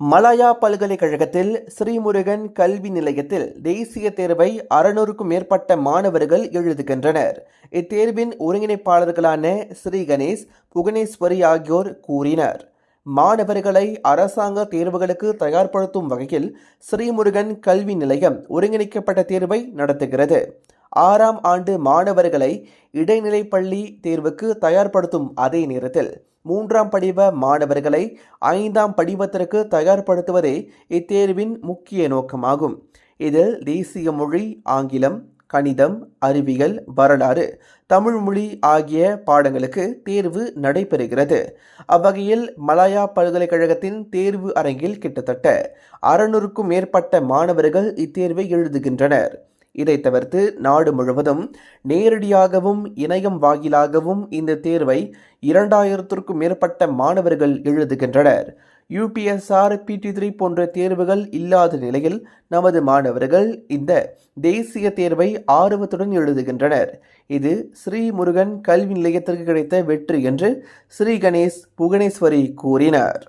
Malaya பல்கலைக்கழகத்தில் ஸ்ரீமுருகன் கல்வி நிலையத்தில் தேசிய தேர்வை அறுநூறுக்கும் மேற்பட்ட மாணவர்கள் எழுதுகின்றனர். இத்தேர்வின் ஒருங்கிணைப்பாளர்களான ஸ்ரீ கணேஷ் புவனேஸ்வரி ஆகியோர் கூறினர். மாணவர்களை அரசாங்க தேர்வுகளுக்கு தயார்படுத்தும் வகையில் ஸ்ரீமுருகன் கல்வி நிலையம் ஒருங்கிணைக்கப்பட்ட தேர்வை நடத்துகிறது. ஆறாம் ஆண்டு மாணவர்களை இடைநிலை பள்ளி தேர்வுக்கு தயார்படுத்தும் அதே நேரத்தில் மூன்றாம் படிவ மாணவர்களை ஐந்தாம் படிவத்திற்கு தயார்படுத்துவதே இத்தேர்வின் முக்கிய நோக்கமாகும். இதில் தேசிய மொழி ஆங்கிலம் கணிதம் அறிவியல் வரலாறு தமிழ் மொழி ஆகிய பாடங்களுக்கு தேர்வு நடைபெறுகிறது. அவ்வகையில் மலாயா பல்கலைக்கழகத்தின் தேர்வு அரங்கில் கிட்டத்தட்ட அறுநூறுக்கும் மேற்பட்ட மாணவர்கள் இத்தேர்வை எழுதுகின்றனர். இதை தவிர்த்து நாடு முழுவதும் நேரடியாகவும் இணையம் வாயிலாகவும் இந்த தேர்வை இரண்டாயிரத்திற்கும் மேற்பட்ட மாணவர்கள் எழுதுகின்றனர். யூபிஎஸ்ஆர் பிடி த்ரீ போன்ற தேர்வுகள் இல்லாத நிலையில் நமது மாணவர்கள் இந்த தேசிய தேர்வை ஆர்வத்துடன் எழுதுகின்றனர். இது ஸ்ரீ முருகன் கல்வி நிலையத்திற்கு கிடைத்த வெற்றி என்று ஸ்ரீ கணேஷ் புவனேஸ்வரி கூறினார்.